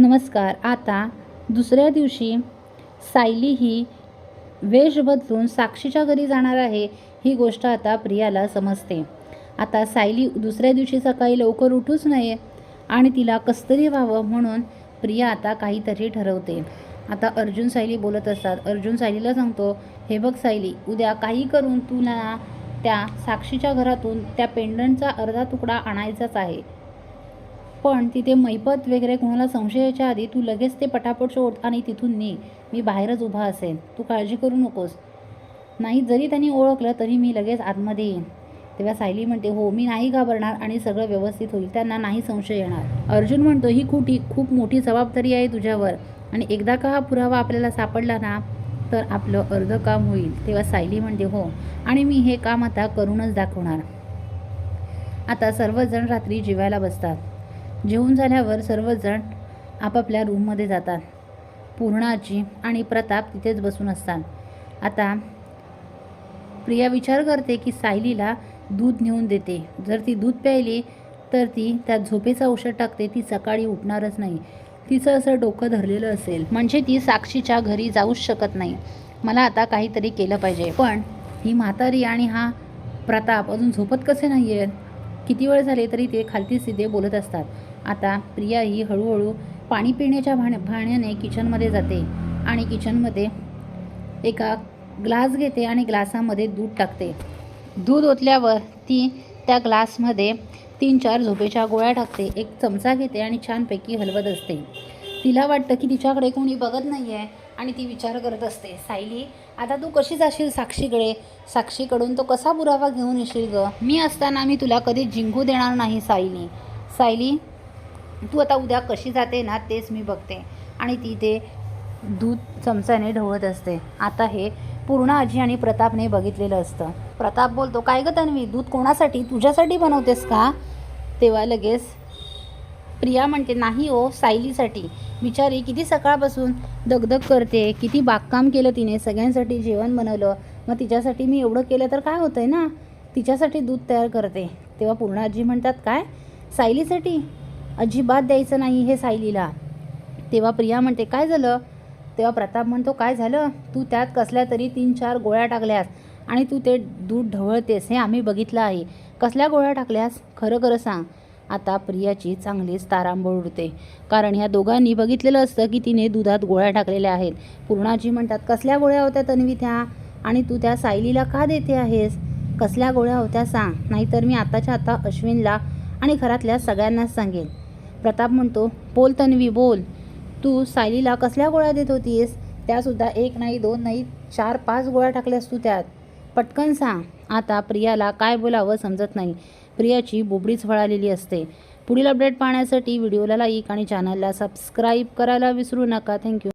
नमस्कार. आता दुसऱ्या दिवशी सायली ही वेश बदलून साक्षीच्या घरी जाणार आहे ही गोष्ट आता प्रियाला समजते. आता सायली दुसऱ्या दिवशी सकाळी लवकर उठूच नये आणि तिला कस्तरी व्हावं म्हणून प्रिया आता काहीतरी ठरवते. आता अर्जुन सायली बोलत असतात. अर्जुन सायलीला सांगतो हे बघ सायली उद्या काही करून तुला त्या साक्षीच्या घरातून त्या पेंडंटचा अर्धा तुकडा आणायचाच आहे. पण तिथे मैपत वगैरे कोणाला संशय याच्या आधी तू लगेच ते पटापट शोध आणि तिथून निघ. मी बाहेरच उभा असेन. तू काळजी करू नकोस. नाही जरी त्यांनी ओळखलं तरी मी लगेच आतमध्ये येईन. तेव्हा सायली म्हणते हो मी नाही घाबरणार आणि सगळं व्यवस्थित होईल. त्यांना नाही संशय येणार. अर्जुन म्हणतो ही खोटी खूप मोठी जबाबदारी आहे तुझ्यावर. आणि एकदा का हा पुरावा आपल्याला सापडला ना तर आपलं अर्ध काम होईल. तेव्हा सायली म्हणते हो. आणि मी हे काम आता करूनच दाखवणार. आता सर्वजण रात्री जेवायला बसतात. जेवून झाल्यावर सर्वजण आपापल्या रूममध्ये जातात. पूर्णाची आणि प्रताप तिथेच बसून असतात. आता प्रिया विचार करते की सायलीला दूध नेऊन देते. जर ती दूध प्यायली तर ती त्यात झोपेचं औषध टाकते. ती सकाळी उठणारच नाही. तिचं असं डोकं धरलेलं असेल. म्हणजे ती साक्षीच्या घरी जाऊच शकत नाही. मला आता काहीतरी केलं पाहिजे. पण ही म्हातारी आणि हा प्रताप अजून झोपत कसे नाही आहेत किती वेळ झाले तरी ते खालती सिधे बोलत असतात. आता प्रिया ही हळूहळू पाणी पिण्याच्या भाण्या भाण्याने किचनमध्ये जाते आणि किचनमध्ये एका ग्लास घेते आणि ग्लासामध्ये दूध टाकते. दूध ओतल्यावर ती त्या ग्लासमध्ये तीन चार झोपेच्या गोळ्या टाकते. एक चमचा घेते आणि छानपैकी हलवत असते. तिला वाटतं की तिच्याकडे कोणी बघत नाही आहे आणि ती विचार करत असते सायली आता तू कशी जाशील साक्षीकडे? साक्षीकडून तो कसा पुरावा घेऊन येशील ग? मी असताना मी तुला कधी जिंकू देणार नाही सायली. सायली तू आता उद्या कशी जाते ना तेच मी बघते. आणि ती ते दूध चमच्याने ढवळत असते. आता हे पूर्ण आजी आणि प्रतापने बघितलेलं असतं. प्रताप बोलतो काय ग तन्वी दूध कोणासाठी? तुझ्यासाठी बनवतेस का? तेव्हा लगेच प्रिया म्हणते नाही ओ सायलीसाठी. बिचारी किती सकाळपासून दगदग करते किती बागकाम केलं तिने सगळ्यांसाठी जेवण बनवलं. मग तिच्यासाठी मी एवढं केलं तर काय होतं आहे ना? तिच्यासाठी दूध तयार करते. तेव्हा पूर्ण आजी म्हणतात काय? सायलीसाठी? अजिबात द्यायचं नाही हे सायलीला. तेव्हा प्रिया म्हणते काय झालं? तेव्हा प्रताप म्हणतो काय झालं? तू त्यात कसल्या तरी तीन चार गोळ्या टाकल्यास आणि तू ते दूध ढवळतेस हे आम्ही बघितलं आहे. कसल्या गोळ्या टाकल्यास? खरं खरं सांग. आता प्रियाची चांगलीच तारांबळ उडते. कारण ह्या दोघांनी बघितलेलं असतं की तिने दुधात गोळ्या टाकलेल्या आहेत. पूर्णाजी म्हणतात कसल्या गोळ्या होत्या तन्वी त्या? आणि तू त्या सायलीला का देते आहेस? कसल्या गोळ्या होत्या सांग. नाहीतर मी आताच्या आता अश्विनला आणि घरातल्या सगळ्यांनाच सांगेन. प्रताप म्हणतो बोल तन्वी बोल. तू सायलीला कसल्या गोळ्या देत होतीस? त्यासुद्धा एक नाही दोन नाही चार पाच गोळ्या टाकल्यास तू त्यात. पटकन सांग. आता प्रियाला काय बोलावं समजत नाही. प्रियाची बोबडीच फळालेली असते. पुढील अपडेट पाहण्यासाठी व्हिडिओला लाईक आणि चॅनलला सबस्क्राईब करायला विसरू नका. थँक्यू